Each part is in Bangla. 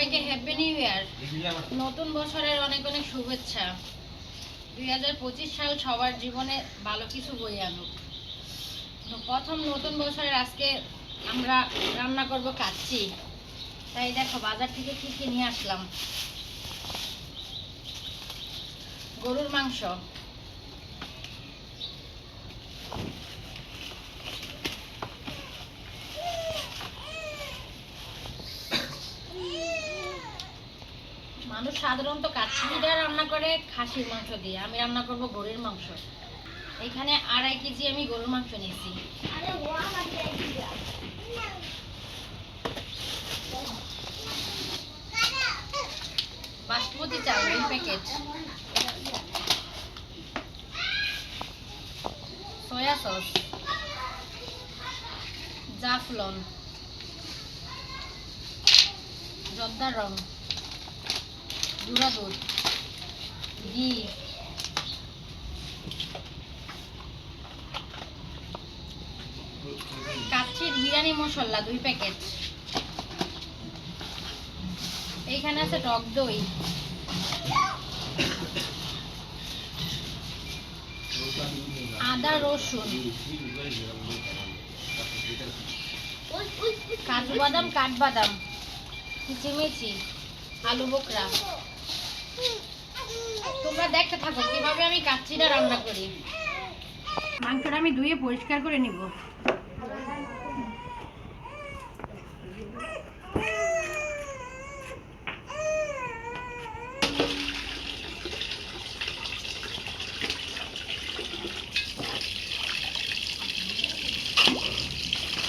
সবাইকে হ্যাপি নিউ ইয়ার নতুন বছরের অনেক অনেক শুভেচ্ছা। দুই হাজার পঁচিশ সাল সবার জীবনে ভালো কিছু বই আনুক। তো প্রথম নতুন বছরের আজকে আমরা রান্না করব কাচ্চি। তাই দেখো বাজার থেকে কি কি নিয়ে আসলাম? গরুর মাংস। মানুষ সাধারণত কাচ্চিটা রান্না করে, খাসির মাংস দিয়ে। আমি রান্না করব গরুর মাংস। এখানে আড়াই কেজি আমি গরুর মাংস নিয়েছি। বাসমতি চাল প্যাকেট। Soya sauce. জাফলন। জর্দার রং। গুঁড়া দুধ ঘি। কাচ্চির বিরিয়ানি মশলা দুই প্যাকেট। এইখানে আছে টক দই। আদা, রসুন। কাজু বাদাম, কাঠবাদাম, কিচিমিচি, আলু বোকরা। তোমরা দেখতে থাকো, কীভাবে আমি কাচ্চিটা রান্না করি। মাংসটা আমি ধুয়ে পরিষ্কার করে নিব।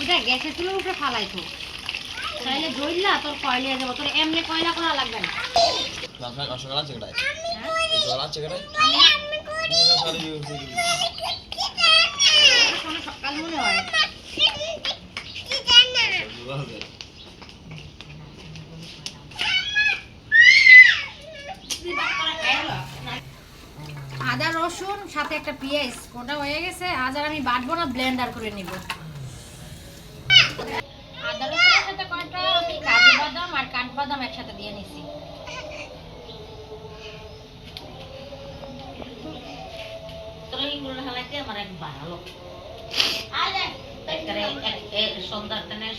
ওটা গ্যাসের চুলোর উপরে ফালাইতো। তাইলে ধরলা তোর কয়লা যাব, তোর এমনি কয়লা করা লাগবে না। আপনার রসগোল্লা আছে। কেটায় হ্যাঁ? আছে কেটায় সকাল মনে হয়। আদা রসুন সাথে একটা পেঁয়াজ। ওটা হয়ে গেছে। আজ আর আমি বাটবো না ব্লেন্ডার করে নিব আদা রসুনের সাথে কয়টা আমি কাজু বাদাম আর কাঠবাদাম একসাথে দিয়ে নিছি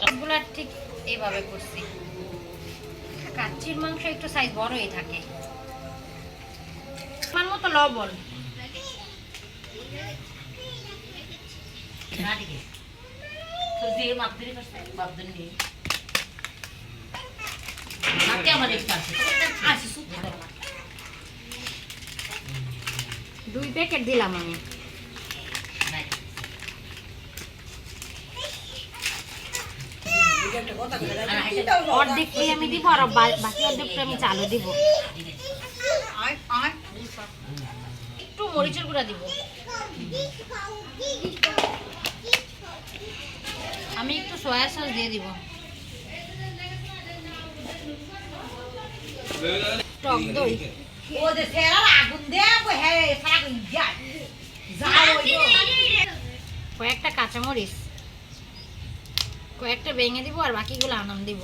সবগুলা ঠিক এইভাবে করছি। কাচ্চির মাংস একটু সাইজ বড়ই থাকে। আমার মতো লবণ। দুই প্যাকেট দিলাম আমি। অর্ধেকটি আমি দিব আর আমি দিব একটু মরিচের গুঁড়া আমি একটু সয়া সস দিয়ে দিব টক দই কয়েকটা কাঁচামরিচ। কয়েকটা ভেঙে দিব আর বাকিগুলো আনাম দিব।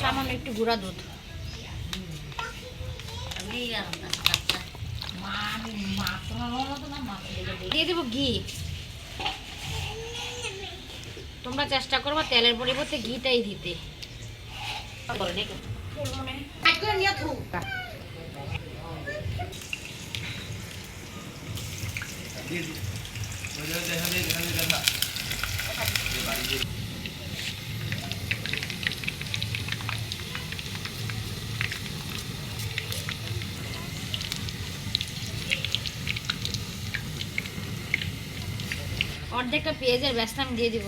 সামান্য একটু গুঁড়া দুধ। দিয়ে দেবো ঘি। তোমরা চেষ্টা করবা তেলের পরিবর্তে ঘিটাই দিতে। অর্ধেকটা পেঁয়াজের ব্যস্ত আমি দিয়ে দিব।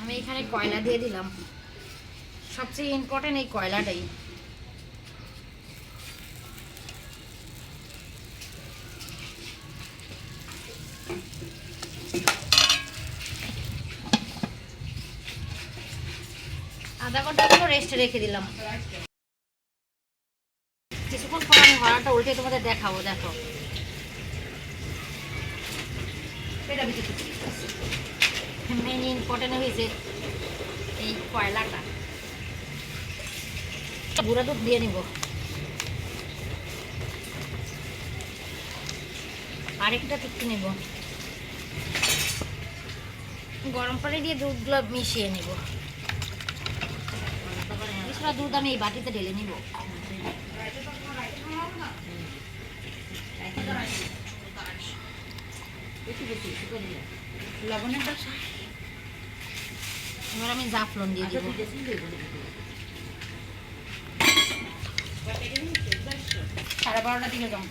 আমি এখানে কয়লা দিয়ে দিলাম। সবচেয়ে ইম্পর্টেন্ট এই কয়লাটাই। আধা ঘণ্টা পর রেস্টে রেখে দিলাম। কিছুক্ষণ পর আমি হরাটা উল্টে তোমাদের দেখাবো, দেখো। এটা মেন ইম্পর্টেন্ট হয়েছে এই কয়লাটা। গুঁড়া দুধ দিয়ে নিব। আরেকটা টুকটু নিব। গরম পানি দিয়ে দুধগুলো মিশিয়ে নিব। কিছুটা দুধ আমি এই বাটিতে ঢেলে নিব। লবণেরটা এবার আমি জাফলন দিয়ে দিব। সাড়ে বারোটা দিকে যাও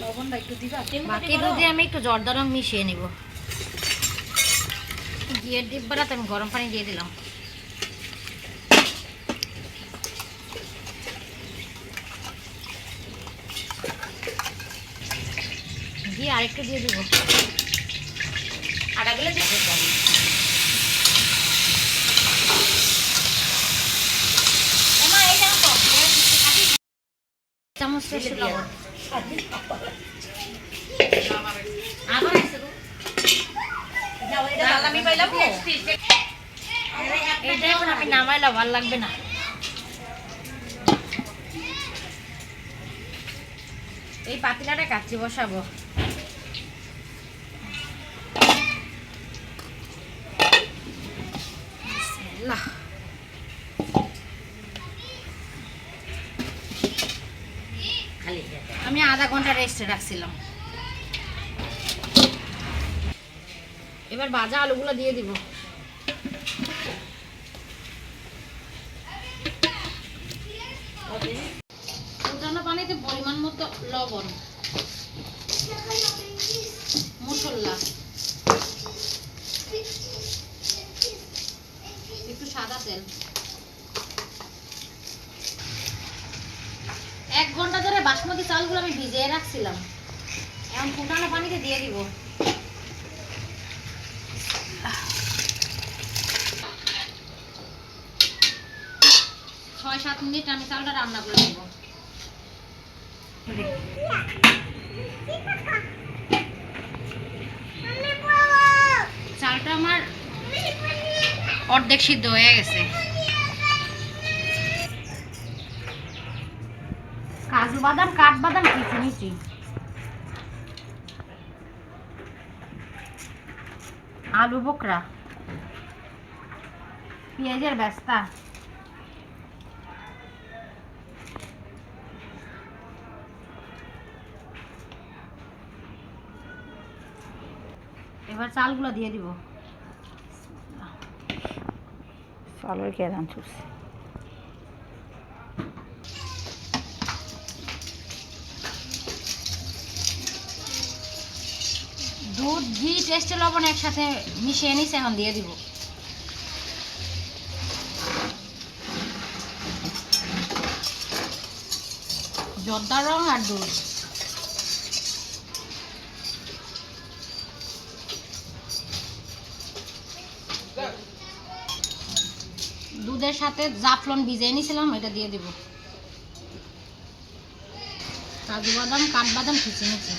লবণটা একটু দিবা বাকি দুধে আমি একটু জর্দা রং মিশিয়ে নিব। ঘিয়ের ডিব্বাটাতে আমি গরম পানি দিয়ে দিলাম। ঘি আরেকটু দিয়ে দিব। আবার আছে আমি পাইলাম এটা এখন আমি নামাইলাম ভালো লাগবে না। এই পাতিলাটা কাচ্চি বসাবো বিসমিল্লাহ। খালি আমি আধা ঘণ্টা রেস্টে রাখছিলাম। এবার ভাজা আলুগুলো দিয়ে দিব। ফুটানো পানিতে পরিমাণ মতো লবণ, মশলা, একটু সাদা তেল এক ঘণ্টা ধরে বাসমতি চালগুলো আমি ভিজিয়ে রাখছিলাম। এখন ফুটানো পানিতে দিয়ে দিব। ছয়, সাত মিনিট আমি চালটা রান্না করে নেব। চালটা আমার অর্ধেক সিদ্ধ হয়ে গেছে। কাজু বাদাম কাঠ বাদাম কিচমিচি আলু বোকরা। পেঁয়াজের ব্যস্তা এবার চালগুলো দিয়ে দিব। চালের কেরান ছুটছে দুধ, ঘি টেস্টে লবণ একসাথে মিশিয়ে নিছে, এখন দিয়ে দিব। জর্দা রং আর দুধ। দুধের সাথে জাফলন ভিজিয়ে নিয়েছিলাম এটা দিয়ে দিব। কাজু বাদাম কাঠবাদাম খিচে নিচ্ছি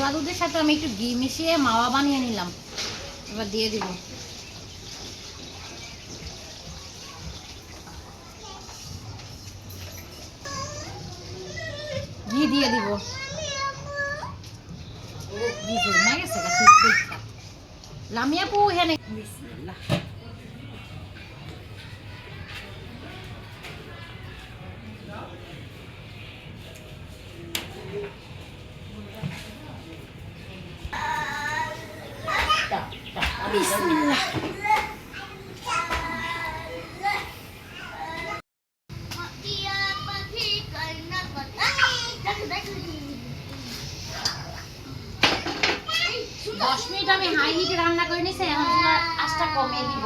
গুঁড়া দুধের সাথে আমি একটু ঘি মিশিয়ে মাওয়া বানিয়ে নিলাম। এবার দিয়ে দিব। ঘি দিয়ে দিব। ঘি জমে গেছে গা, ঠিক ঠিক ঠাক। লামিয়া পু হেনে বিসমিল্লাহ বিসমিল্লাহ দশ মিনিট আমি হাই হিটে রান্না করে নিছি এখন কমিয়ে দিব।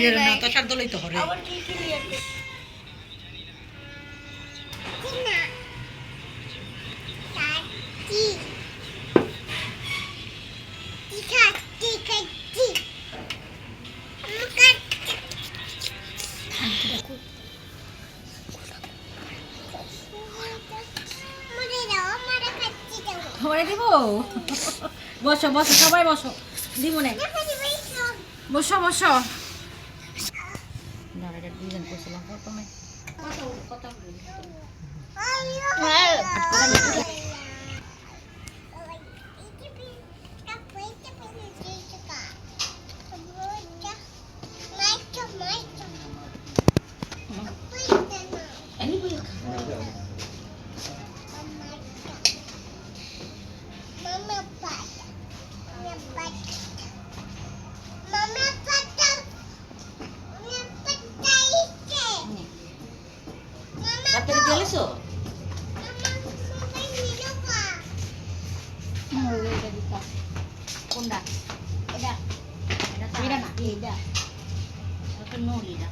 সাব্বিরের নাতাশার দলই তো হরে ধরে দিব? বসো বসো সবাই বসো। দিব নে। বসো বসো। দুজন করছিলাম প্রথমে Mama এটা না এটা